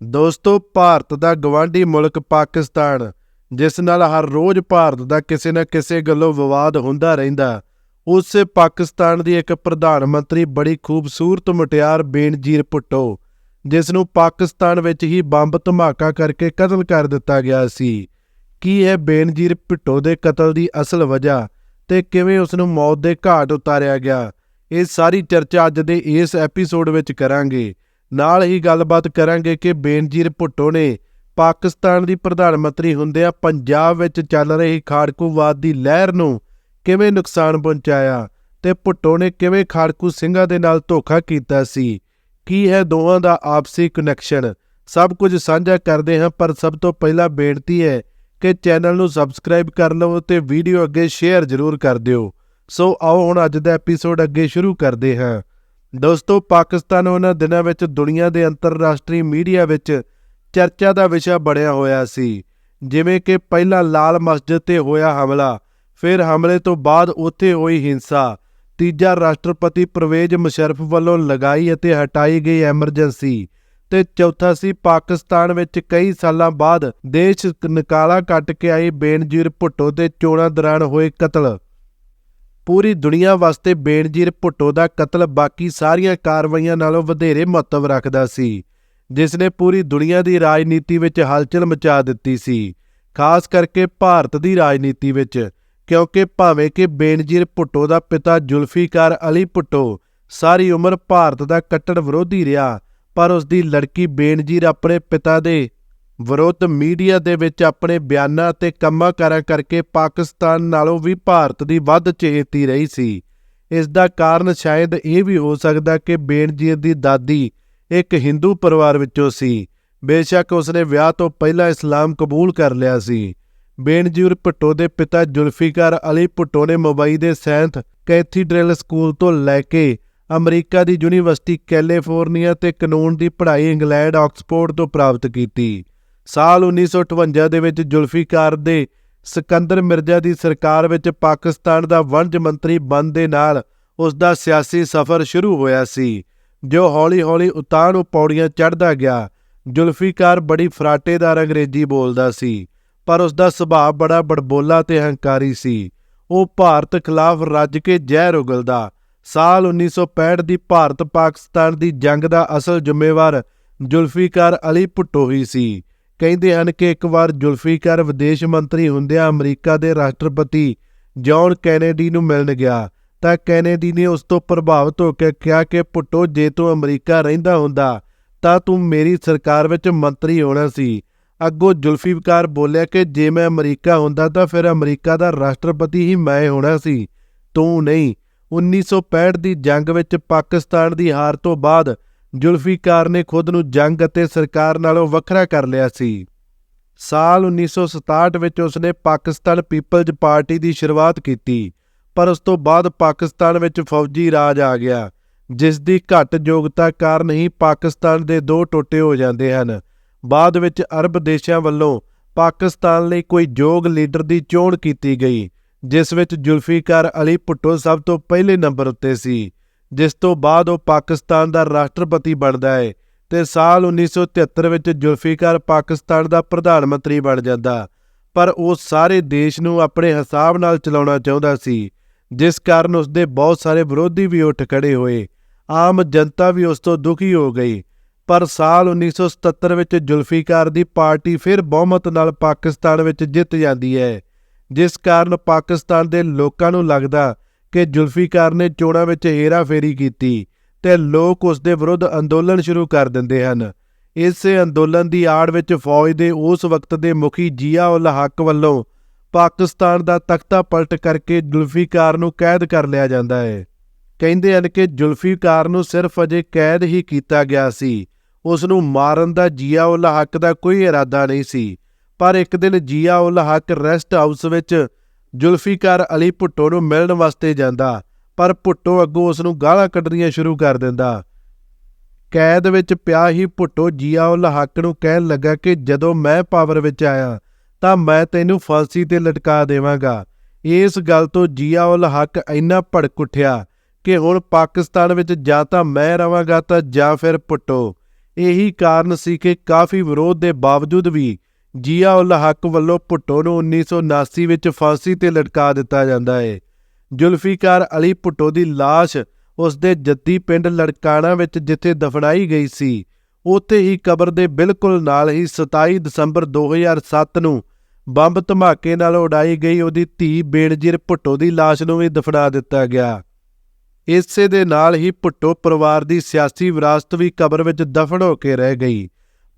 ਦੋਸਤੋ, ਭਾਰਤ ਦਾ ਗਵਾਂਢੀ ਮੁਲਕ ਪਾਕਿਸਤਾਨ, ਜਿਸ ਨਾਲ ਹਰ ਰੋਜ਼ ਭਾਰਤ ਦਾ ਕਿਸੇ ਨਾ ਕਿਸੇ ਗੱਲੋਂ ਵਿਵਾਦ ਹੁੰਦਾ ਰਹਿੰਦਾ, ਉਸੇ ਪਾਕਿਸਤਾਨ ਦੀ ਇੱਕ ਪ੍ਰਧਾਨ ਮੰਤਰੀ ਬੜੀ ਖੂਬਸੂਰਤ ਮੁਟਿਆਰ ਬੇਨਜੀਰ ਭੁੱਟੋ, ਜਿਸ ਨੂੰ ਪਾਕਿਸਤਾਨ ਵਿੱਚ ਹੀ ਬੰਬ ਧਮਾਕਾ ਕਰਕੇ ਕਤਲ ਕਰ ਦਿੱਤਾ ਗਿਆ ਸੀ। ਕੀ ਹੈ ਬੇਨਜੀਰ ਭੁੱਟੋ ਦੇ ਕਤਲ ਦੀ ਅਸਲ ਵਜ੍ਹਾ ਤੇ ਕਿਵੇਂ ਉਸ ਨੂੰ ਮੌਤ ਦੇ ਘਾਟ ਉਤਾਰਿਆ ਗਿਆ, ਇਹ ਸਾਰੀ ਚਰਚਾ ਅੱਜ ਦੇ ਇਸ ਐਪੀਸੋਡ ਵਿੱਚ ਕਰਾਂਗੇ। ਨਾਲ ਹੀ ਗੱਲਬਾਤ ਕਰਾਂਗੇ ਕਿ ਬੇਨਜੀਰ ਭੁੱਟੋ ਨੇ ਪਾਕਿਸਤਾਨ ਦੀ ਪ੍ਰਧਾਨ ਮੰਤਰੀ ਹੁੰਦਿਆਂ ਪੰਜਾਬ ਵਿੱਚ ਚੱਲ ਰਹੀ ਖਾੜਕੂਵਾਦ ਦੀ ਲਹਿਰ ਨੂੰ ਕਿਵੇਂ ਨੁਕਸਾਨ ਪਹੁੰਚਾਇਆ ਤੇ ਭੁੱਟੋ ਨੇ ਕਿਵੇਂ ਖਾੜਕੂ ਸਿੰਘਾਂ ਦੇ ਨਾਲ ਧੋਖਾ ਕੀਤਾ ਸੀ? ਕੀ ਹੈ ਦੋਵਾਂ ਦਾ ਆਪਸੀ ਕਨੈਕਸ਼ਨ ਸਭ ਕੁਝ ਸਾਂਝਾ ਕਰਦੇ ਹਾਂ, ਪਰ ਸਭ ਤੋਂ ਪਹਿਲਾਂ ਬੇਨਤੀ ਹੈ ਕਿ ਚੈਨਲ ਨੂੰ ਸਬਸਕ੍ਰਾਈਬ ਕਰ ਲਵੋ ਤੇ ਵੀਡੀਓ ਅੱਗੇ ਸ਼ੇਅਰ ਜ਼ਰੂਰ ਕਰ ਦਿਓ। ਸੋ ਆਓ ਹੁਣ ਅੱਜ ਦਾ ਐਪੀਸੋਡ ਅੱਗੇ ਸ਼ੁਰੂ ਕਰਦੇ ਹਾਂ। ਦੋਸਤੋ, ਪਾਕਿਸਤਾਨ ਉਹਨਾਂ ਦਿਨਾਂ ਵਿੱਚ ਦੁਨੀਆ ਦੇ ਅੰਤਰਰਾਸ਼ਟਰੀ ਮੀਡੀਆ ਵਿੱਚ ਚਰਚਾ ਦਾ ਵਿਸ਼ਾ ਬਣਿਆ ਹੋਇਆ ਸੀ। ਜਿਵੇਂ ਕਿ ਪਹਿਲਾਂ ਲਾਲ ਮਸਜਿਦ ਤੇ ਹੋਇਆ ਹਮਲਾ, ਫਿਰ ਹਮਲੇ ਤੋਂ ਬਾਅਦ ਉੱਥੇ ਹੋਈ ਹਿੰਸਾ, ਤੀਜਾ ਰਾਸ਼ਟਰਪਤੀ ਪ੍ਰਵੇਜ਼ ਮੁਸ਼ਰਫ ਵੱਲੋਂ ਲਗਾਈ ਅਤੇ ਹਟਾਈ ਗਈ ਐਮਰਜੈਂਸੀ ਤੇ ਚੌਥਾ ਸੀ ਪਾਕਿਸਤਾਨ ਵਿੱਚ ਕਈ ਸਾਲਾਂ ਬਾਅਦ ਦੇਸ਼ ਨਿਕਾਲਾ ਕੱਟ ਕੇ ਆਈ ਬੇਨਜੀਰ ਭੁੱਟੋ ਦੇ ਚੋਣਾਂ ਦੌਰਾਨ ਹੋਏ ਕਤਲ। ਪੂਰੀ ਦੁਨੀਆ ਵਾਸਤੇ ਬੇਨਜੀਰ ਭੁੱਟੋ ਦਾ ਕਤਲ ਬਾਕੀ ਸਾਰੀਆਂ ਕਾਰਵਾਈਆਂ ਨਾਲੋਂ ਵਧੇਰੇ ਮਹੱਤਵ ਰੱਖਦਾ ਸੀ ਜਿਸ ਨੇ ਪੂਰੀ ਦੁਨੀਆ ਦੀ ਰਾਜਨੀਤੀ ਵਿੱਚ ਹਲਚਲ ਮਚਾ ਦਿੱਤੀ ਸੀ, ਖਾਸ ਕਰਕੇ ਭਾਰਤ ਦੀ ਰਾਜਨੀਤੀ ਵਿੱਚ, ਕਿਉਂਕਿ ਭਾਵੇਂ ਕਿ ਬੇਨਜੀਰ ਭੁੱਟੋ ਦਾ ਪਿਤਾ ਜ਼ੁਲਫੀਕਾਰ ਅਲੀ ਭੁੱਟੋ ਸਾਰੀ ਉਮਰ ਭਾਰਤ ਦਾ ਕੱਟੜ ਵਿਰੋਧੀ ਰਿਹਾ, ਪਰ ਉਸ ਦੀ ਲੜਕੀ ਬੇਨਜੀਰ ਆਪਣੇ ਪਿਤਾ ਦੇ ਵਿਰੁੱਧ ਮੀਡੀਆ ਦੇ ਵਿੱਚ ਆਪਣੇ ਬਿਆਨਾਂ ਤੇ ਕੰਮਾਂ ਕਾਰਾਂ ਕਰਕੇ ਪਾਕਿਸਤਾਨ ਨਾਲੋਂ ਵੀ ਭਾਰਤ ਦੀ ਵੱਧ ਚੇਤੀ ਰਹੀ ਸੀ। ਇਸ ਦਾ ਕਾਰਨ ਸ਼ਾਇਦ ਇਹ ਵੀ ਹੋ ਸਕਦਾ ਕਿ ਬੇਨਜੀਰ ਦੀ ਦਾਦੀ ਇੱਕ ਹਿੰਦੂ ਪਰਿਵਾਰ ਵਿੱਚੋਂ ਸੀ। ਬੇਸ਼ੱਕ ਉਸਨੇ ਵਿਆਹ ਤੋਂ ਪਹਿਲਾਂ ਇਸਲਾਮ ਕਬੂਲ ਕਰ ਲਿਆ ਸੀ। ਬੇਨਜੀਰ ਭੁੱਟੋ ਦੇ ਪਿਤਾ ਜ਼ੁਲਫੀਕਾਰ ਅਲੀ ਭੁੱਟੋ ਨੇ ਮੁੰਬਈ ਦੇ ਸੈਂਥ ਕੈਥੀਡ੍ਰਲ ਸਕੂਲ ਤੋਂ ਲੈ ਕੇ ਅਮਰੀਕਾ ਦੀ ਯੂਨੀਵਰਸਿਟੀ ਕੈਲੀਫੋਰਨੀਆ ਤੇ ਕਾਨੂੰਨ ਦੀ ਪੜ੍ਹਾਈ ਇੰਗਲੈਂਡ, ਆਕਸਫੋਰਡ ਤੋਂ ਪ੍ਰਾਪਤ ਕੀਤੀ। ਸਾਲ 1958 ਦੇ ਵਿੱਚ ਜ਼ੁਲਫੀਕਾਰ ਦੇ ਸਿਕੰਦਰ ਮਿਰਜ਼ਾ ਦੀ ਸਰਕਾਰ ਵਿੱਚ ਪਾਕਿਸਤਾਨ ਦਾ ਵਣਜ ਮੰਤਰੀ ਬਣ ਦੇ ਨਾਲ ਉਸ ਦਾ ਸਿਆਸੀ ਸਫ਼ਰ ਸ਼ੁਰੂ ਹੋਇਆ ਸੀ, ਜੋ ਹੌਲੀ-ਹੌਲੀ ਉਤਾਂਹ ਨੂੰ ਪੌੜੀਆਂ ਚੜ੍ਹਦਾ ਗਿਆ। ਜ਼ੁਲਫੀਕਾਰ ਬੜੀ ਫਰਾਟੇਦਾਰ ਅੰਗਰੇਜ਼ੀ ਬੋਲਦਾ ਸੀ, ਪਰ ਉਸ ਦਾ ਸੁਭਾਅ ਬੜਾ ਬੜਬੋਲਾ ਤੇ ਹੰਕਾਰੀ ਸੀ। ਉਹ ਭਾਰਤ ਖਿਲਾਫ ਰੱਜ ਕੇ ਜ਼ਹਿਰ ਉਗਲਦਾ, ਸਾਲ 1965 ਦੀ ਭਾਰਤ ਪਾਕਿਸਤਾਨ ਦੀ ਜੰਗ ਦਾ ਅਸਲ ਜ਼ਿੰਮੇਵਾਰ ਜ਼ੁਲਫੀਕਾਰ ਅਲੀ ਭੁੱਟੋ ਹੀ ਸੀ। ਕਹਿੰਦੇ ਹਨ ਕਿ ਇੱਕ ਵਾਰ ਜ਼ੁਲਫੀਕਾਰ ਵਿਦੇਸ਼ ਮੰਤਰੀ ਹੁੰਦਿਆਂ ਅਮਰੀਕਾ ਦੇ ਰਾਸ਼ਟਰਪਤੀ ਜੌਨ ਕੈਨੇਡੀ ਨੂੰ ਮਿਲਣ ਗਿਆ, ਤਾਂ ਕੈਨੇਡੀ ਨੇ ਉਸ ਤੋਂ ਪ੍ਰਭਾਵਿਤ ਹੋ ਕੇ ਕਿਹਾ ਕਿ ਭੁੱਟੋ, ਜੇ ਤੂੰ ਅਮਰੀਕਾ ਰਹਿੰਦਾ ਹੁੰਦਾ, ਤਾਂ ਤੂੰ ਮੇਰੀ ਸਰਕਾਰ ਵਿੱਚ ਮੰਤਰੀ ਹੋਣਾ ਸੀ। ਅੱਗੋਂ ਜ਼ੁਲਫੀਕਾਰ ਬੋਲਿਆ ਕਿ ਜੇ ਮੈਂ ਅਮਰੀਕਾ ਹੁੰਦਾ, ਤਾਂ ਫਿਰ ਅਮਰੀਕਾ ਦਾ ਰਾਸ਼ਟਰਪਤੀ ਹੀ ਮੈਂ ਹੋਣਾ ਸੀ। ਤੂੰ ਨਹੀਂ 1965 ਦੀ ਜੰਗ ਵਿੱਚ ਪਾਕਿਸਤਾਨ ਦੀ ਹਾਰ ਤੋਂ ਬਾਅਦ ਜ਼ੁਲਫੀਕਾਰ ਨੇ ਖੁਦ ਨੂੰ ਜੰਗ ਅਤੇ ਸਰਕਾਰ ਨਾਲੋਂ ਵੱਖਰਾ ਕਰ ਲਿਆ ਸੀ। ਸਾਲ 1967 ਵਿੱਚ ਉਸਨੇ ਪਾਕਿਸਤਾਨ ਪੀਪਲਜ਼ ਪਾਰਟੀ ਦੀ ਸ਼ੁਰੂਆਤ ਕੀਤੀ, ਪਰ ਉਸ ਤੋਂ ਬਾਅਦ ਪਾਕਿਸਤਾਨ ਵਿੱਚ ਫੌਜੀ ਰਾਜ ਆ ਗਿਆ ਜਿਸ ਦੀ ਘੱਟ ਯੋਗਤਾ ਕਾਰਨ ਹੀ ਪਾਕਿਸਤਾਨ ਦੇ ਦੋ ਟੋਟੇ ਹੋ ਜਾਂਦੇ ਹਨ। ਬਾਅਦ ਵਿੱਚ ਅਰਬ ਦੇਸ਼ਾਂ ਵੱਲੋਂ ਪਾਕਿਸਤਾਨ ਲਈ ਕੋਈ ਯੋਗ ਲੀਡਰ ਦੀ ਚੋਣ ਕੀਤੀ ਗਈ, ਜਿਸ ਵਿੱਚ ਜ਼ੁਲਫੀਕਾਰ ਅਲੀ ਭੁੱਟੋ ਸਭ ਤੋਂ ਪਹਿਲੇ ਨੰਬਰ ਉੱਤੇ ਸੀ। ਜਿਸ ਤੋਂ ਬਾਅਦ ਉਹ ਪਾਕਿਸਤਾਨ ਦਾ ਰਾਸ਼ਟਰਪਤੀ ਬਣਦਾ ਹੈ ਤੇ ਸਾਲ 1973 ਵਿੱਚ ਜ਼ੁਲਫੀਕਾਰ ਪਾਕਿਸਤਾਨ ਦਾ ਪ੍ਰਧਾਨ ਮੰਤਰੀ ਬਣ ਜਾਂਦਾ। ਪਰ ਉਹ ਸਾਰੇ ਦੇਸ਼ ਨੂੰ ਆਪਣੇ ਹਿਸਾਬ ਨਾਲ ਚਲਾਉਣਾ ਚਾਹੁੰਦਾ ਸੀ, ਜਿਸ ਕਾਰਨ ਉਸ ਦੇ ਬਹੁਤ ਸਾਰੇ ਵਿਰੋਧੀ ਵੀ ਉੱਠ ਖੜੇ ਹੋਏ। ਆਮ ਜਨਤਾ ਵੀ ਉਸ ਤੋਂ ਦੁਖੀ ਹੋ ਗਈ। ਪਰ ਸਾਲ 1977 ਵਿੱਚ ਜ਼ੁਲਫੀਕਾਰ ਦੀ ਪਾਰਟੀ ਫਿਰ ਬਹੁਮਤ ਨਾਲ ਪਾਕਿਸਤਾਨ ਵਿੱਚ ਜਿੱਤ ਜਾਂਦੀ ਹੈ, ਜਿਸ ਕਾਰਨ ਪਾਕਿਸਤਾਨ ਦੇ ਲੋਕਾਂ ਨੂੰ ਲੱਗਦਾ ਕਿ ਜ਼ੁਲਫੀਕਾਰ ਨੇ ਚੋਣਾਂ ਵਿੱਚ ਹੇਰਾਫੇਰੀ ਕੀਤੀ ਤੇ ਲੋਕ ਉਸ ਦੇ ਵਿਰੁੱਧ ਅੰਦੋਲਨ ਸ਼ੁਰੂ ਕਰ ਦਿੰਦੇ ਹਨ। ਇਸੇ ਅੰਦੋਲਨ ਦੀ ਆੜ ਵਿੱਚ ਫੌਜ ਦੇ ਉਸ ਵਕਤ ਦੇ ਮੁਖੀ ਜੀਆ ਉਲ ਹੱਕ ਵੱਲੋਂ ਪਾਕਿਸਤਾਨ ਦਾ ਤਖਤਾ ਪਲਟ ਕਰਕੇ ਜ਼ੁਲਫੀਕਾਰ ਨੂੰ ਕੈਦ ਕਰ ਲਿਆ ਜਾਂਦਾ ਹੈ। ਕਹਿੰਦੇ ਹਨ ਕਿ ਜ਼ੁਲਫੀਕਾਰ ਨੂੰ ਸਿਰਫ ਅਜੇ ਕੈਦ ਹੀ ਕੀਤਾ ਗਿਆ ਸੀ। ਉਸ ਨੂੰ ਮਾਰਨ ਦਾ ਜੀਆ ਉਲ ਹੱਕ ਦਾ ਕੋਈ ਇਰਾਦਾ ਨਹੀਂ ਸੀ। ਪਰ ਇੱਕ ਦਿਨ ਜੀਆ ਉਲ ਹੱਕ ਰੈਸਟ ਹਾਊਸ ਵਿੱਚ ਜ਼ੁਲਫੀਕਾਰ ਅਲੀ ਭੁੱਟੋ ਨੂੰ ਮਿਲਣ ਵਾਸਤੇ ਜਾਂਦਾ, ਪਰ ਭੁੱਟੋ ਅੱਗੋਂ ਉਸ ਨੂੰ ਗਾਲਾਂ ਕੱਢਣੀਆਂ ਸ਼ੁਰੂ ਕਰ ਦਿੰਦਾ। ਕੈਦ ਵਿੱਚ ਪਿਆ ਹੀ ਭੁੱਟੋ ਜੀਆ ਉਲ ਹੱਕ ਨੂੰ ਕਹਿਣ ਲੱਗਾ ਕਿ ਜਦੋਂ ਮੈਂ ਪਾਵਰ ਵਿੱਚ ਆਇਆ, ਤਾਂ ਮੈਂ ਤੈਨੂੰ ਫਾਂਸੀ ਤੇ ਲਟਕਾ ਦੇਵਾਂਗਾ। ਇਸ ਗੱਲ ਤੋਂ ਜੀਆ ਉਲ ਹੱਕ ਇੰਨਾ ਭੜਕ ਉੱਠਿਆ ਕਿ ਹੁਣ ਪਾਕਿਸਤਾਨ ਵਿੱਚ ਜਾਂ ਤਾਂ ਮੈਂ ਰਵਾਂਗਾ ਤਾਂ ਜਾਂ ਫਿਰ ਭੁੱਟੋ। ਇਹੀ ਕਾਰਨ ਸੀ ਕਿ ਕਾਫੀ ਵਿਰੋਧ ਦੇ ਬਾਵਜੂਦ ਵੀ ਜੀਆ ਉਲ ਹੱਕ ਵੱਲੋਂ ਭੁੱਟੋ ਨੂੰ 1979 ਵਿੱਚ ਫਾਂਸੀ ਤੇ ਲਟਕਾ ਦਿੱਤਾ ਜਾਂਦਾ ਹੈ ਜ਼ੁਲਫੀਕਾਰ ਅਲੀ ਭੁੱਟੋ ਦੀ ਲਾਸ਼ ਉਸ ਦੇ ਜੱਦੀ ਪਿੰਡ ਲੜਕਾਣਾ ਵਿੱਚ ਜਿੱਥੇ ਦਫਨਾਈ ਗਈ ਸੀ, ਉੱਥੇ ਹੀ ਕਬਰ ਦੇ ਬਿਲਕੁਲ ਨਾਲ ਹੀ 27 ਦਸੰਬਰ 2007 ਨੂੰ ਬੰਬ ਧਮਾਕੇ ਨਾਲ ਉਡਾਈ ਗਈ ਉਹਦੀ ਧੀ ਬੇਣਜੀਰ ਭੁੱਟੋ ਦੀ ਲਾਸ਼ ਨੂੰ ਵੀ ਦਫਨਾ ਦਿੱਤਾ ਗਿਆ। ਇਸੇ ਦੇ ਨਾਲ ਹੀ ਭੁੱਟੋ ਪਰਿਵਾਰ ਦੀ ਸਿਆਸੀ ਵਿਰਾਸਤ ਵੀ ਕਬਰ ਵਿੱਚ ਦਫਨ ਹੋ ਕੇ ਰਹਿ ਗਈ।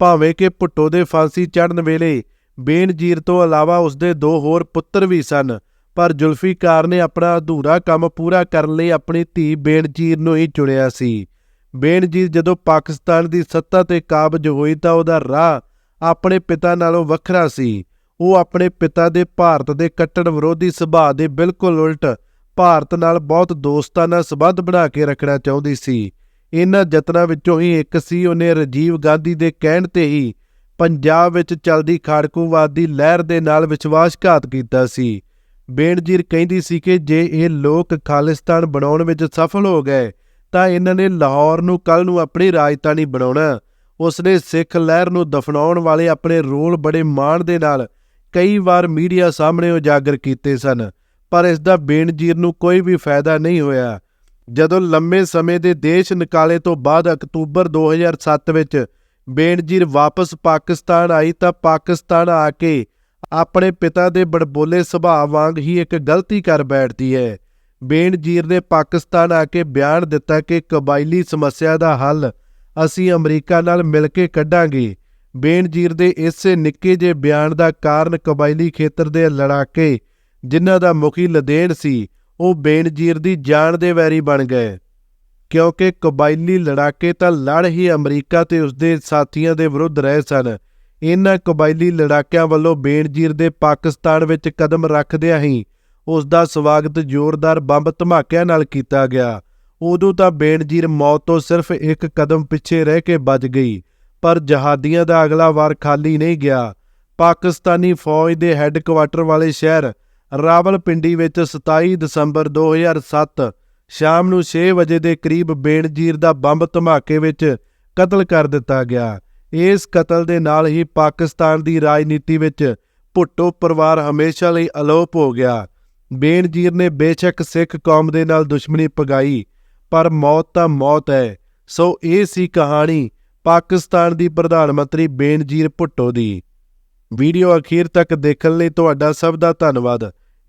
ਭਾਵੇਂ ਕਿ ਭੁੱਟੋ ਦੇ ਫਾਂਸੀ ਚੜ੍ਹਨ ਵੇਲੇ ਬੇਨਜੀਰ ਤੋਂ ਇਲਾਵਾ ਉਸਦੇ ਦੋ ਹੋਰ ਪੁੱਤਰ ਵੀ ਸਨ, ਪਰ ਜ਼ੁਲਫੀਕਾਰ ਨੇ ਆਪਣਾ ਅਧੂਰਾ ਕੰਮ ਪੂਰਾ ਕਰਨ ਲਈ ਆਪਣੀ ਧੀ ਬੇਨਜੀਰ ਨੂੰ ਹੀ ਚੁਣਿਆ ਸੀ। ਬੇਨਜੀਰ ਜਦੋਂ ਪਾਕਿਸਤਾਨ ਦੀ ਸੱਤਾ ਤੇ ਕਾਬਜ ਹੋਈ ਤਾਂ ਉਹਦਾ ਰਾਹ ਆਪਣੇ ਪਿਤਾ ਨਾਲੋਂ ਵੱਖਰਾ ਸੀ। ਉਹ ਆਪਣੇ ਪਿਤਾ ਦੇ ਭਾਰਤ ਦੇ ਕੱਟੜ ਵਿਰੋਧੀ ਸੁਭਾਅ ਦੇ ਬਿਲਕੁਲ ਉਲਟ ਭਾਰਤ ਨਾਲ ਬਹੁਤ ਦੋਸਤਾਨਾ ਸਬੰਧ ਬਣਾ ਕੇ ਰੱਖਣਾ ਚਾਹੁੰਦੀ ਸੀ। ਇਹਨਾਂ ਯਤਨਾਂ ਵਿੱਚੋਂ ਹੀ ਇੱਕ ਸੀ, ਉਹਨੇ ਰਾਜੀਵ ਗਾਂਧੀ ਦੇ ਕਹਿਣ ਤੇ ਹੀ ਪੰਜਾਬ ਵਿੱਚ ਚੱਲਦੀ ਖਾੜਕੂਵਾਦੀ ਲਹਿਰ ਦੇ ਨਾਲ ਵਿਸ਼ਵਾਸਘਾਤ ਕੀਤਾ ਸੀ। ਬੇਣਜੀਰ ਕਹਿੰਦੀ ਸੀ ਕਿ ਜੇ ਇਹ ਲੋਕ ਖਾਲਿਸਤਾਨ ਬਣਾਉਣ ਵਿੱਚ ਸਫਲ ਹੋ ਗਏ, ਤਾਂ ਇਹਨਾਂ ਨੇ ਲਾਹੌਰ ਨੂੰ ਕੱਲ ਨੂੰ ਆਪਣੀ ਰਾਜਧਾਨੀ ਬਣਾਉਣਾ। ਉਸਨੇ ਸਿੱਖ ਲਹਿਰ ਨੂੰ ਦਫਨਾਉਣ ਵਾਲੇ ਆਪਣੇ ਰੋਲ ਬੜੇ ਮਾਣ ਦੇ ਨਾਲ ਕਈ ਵਾਰ ਮੀਡੀਆ ਸਾਹਮਣੇ ਉਜਾਗਰ ਕੀਤੇ ਸਨ, ਪਰ ਇਸ ਦਾ ਬੇਣਜੀਰ ਨੂੰ ਕੋਈ ਵੀ ਫਾਇਦਾ ਨਹੀਂ ਹੋਇਆ। ਜਦੋਂ ਲੰਮੇ ਸਮੇਂ ਦੇ ਦੇਸ਼ ਨਿਕਾਲੇ ਤੋਂ ਬਾਅਦ ਅਕਤੂਬਰ 2007 ਵਿੱਚ ਬੇਨਜੀਰ ਵਾਪਸ ਪਾਕਿਸਤਾਨ ਆਈ ਤਾਂ ਪਾਕਿਸਤਾਨ ਆ ਕੇ ਆਪਣੇ ਪਿਤਾ ਦੇ ਬੜਬੋਲੇ ਸੁਭਾਅ ਵਾਂਗ ਹੀ ਇੱਕ ਗਲਤੀ ਕਰ ਬੈਠਦੀ ਹੈ। ਬੇਨਜੀਰ ਨੇ ਪਾਕਿਸਤਾਨ ਆ ਕੇ ਬਿਆਨ ਦਿੱਤਾ ਕਿ ਕਬਾਇਲੀ ਸਮੱਸਿਆ ਦਾ ਹੱਲ ਅਸੀਂ ਅਮਰੀਕਾ ਨਾਲ ਮਿਲ ਕੇ ਕੱਢਾਂਗੇ। ਬੇਨਜੀਰ ਦੇ ਇਸੇ ਨਿੱਕੇ ਜਿਹੇ ਬਿਆਨ ਦਾ ਕਾਰਨ ਕਬਾਇਲੀ ਖੇਤਰ ਦੇ ਲੜਾਕੇ, ਜਿਨ੍ਹਾਂ ਦਾ ਮੁਖੀ ਲਦੇਣ ਸੀ ਉਹ ਬੇਨਜੀਰ ਦੀ ਜਾਨ ਦੇ ਵੈਰੀ ਬਣ ਗਏ। ਕਿਉਂਕਿ ਕਬਾਇਲੀ ਲੜਾਕੇ ਤਾਂ ਲੜ ਹੀ ਅਮਰੀਕਾ ਤੇ ਉਸਦੇ ਸਾਥੀਆਂ ਦੇ ਵਿਰੁੱਧ ਰਹੇ ਸਨ। ਇਹਨਾਂ ਕਬਾਇਲੀ ਲੜਾਕਿਆਂ ਵੱਲੋਂ ਬੇਨਜੀਰ ਦੇ ਪਾਕਿਸਤਾਨ ਵਿੱਚ ਕਦਮ ਰੱਖਦਿਆਂ ਹੀ ਉਸ ਦਾ ਸਵਾਗਤ ਜ਼ੋਰਦਾਰ ਬੰਬ ਧਮਾਕਿਆਂ ਨਾਲ ਕੀਤਾ ਗਿਆ। ਉਦੋਂ ਤਾਂ ਬੇਨਜੀਰ ਮੌਤ ਤੋਂ ਸਿਰਫ ਇੱਕ ਕਦਮ ਪਿੱਛੇ ਰਹਿ ਕੇ ਬਚ ਗਈ, ਪਰ ਜਹਾਦੀਆਂ ਦਾ ਅਗਲਾ ਵਾਰ ਖਾਲੀ ਨਹੀਂ ਗਿਆ। ਪਾਕਿਸਤਾਨੀ ਫੌਜ ਦੇ ਹੈੱਡਕੁਆਟਰ ਵਾਲੇ ਸ਼ਹਿਰ ਰਾਵਲਪਿੰਡੀ ਵਿੱਚ 27 ਦਸੰਬਰ 2007 ਸ਼ਾਮ ਨੂੰ 6 ਵਜੇ ਦੇ ਕਰੀਬ ਬੇਣਜੀਰ ਦਾ ਬੰਬ ਧਮਾਕੇ ਵਿੱਚ ਕਤਲ ਕਰ ਦਿੱਤਾ ਗਿਆ। ਇਸ ਕਤਲ ਦੇ ਨਾਲ ਹੀ ਪਾਕਿਸਤਾਨ ਦੀ ਰਾਜਨੀਤੀ ਵਿੱਚ ਭੁੱਟੋ ਪਰਿਵਾਰ ਹਮੇਸ਼ਾ ਲਈ ਅਲੋਪ ਹੋ ਗਿਆ। ਬੇਣਜੀਰ ਨੇ ਬੇਸ਼ੱਕ ਸਿੱਖ ਕੌਮ ਦੇ ਨਾਲ ਦੁਸ਼ਮਣੀ ਪਗਾਈ ਪਰ ਮੌਤ ਤਾਂ ਮੌਤ ਹੈ। ਸੋ ਇਹ ਸੀ ਕਹਾਣੀ ਪਾਕਿਸਤਾਨ ਦੀ ਪ੍ਰਧਾਨ ਮੰਤਰੀ ਬੇਨਜੀਰ ਭੁੱਟੋ ਦੀ। ਵੀਡੀਓ ਅਖੀਰ ਤੱਕ ਦੇਖਣ ਲਈ ਤੁਹਾਡਾ ਸਭ ਦਾ ਧੰਨਵਾਦ।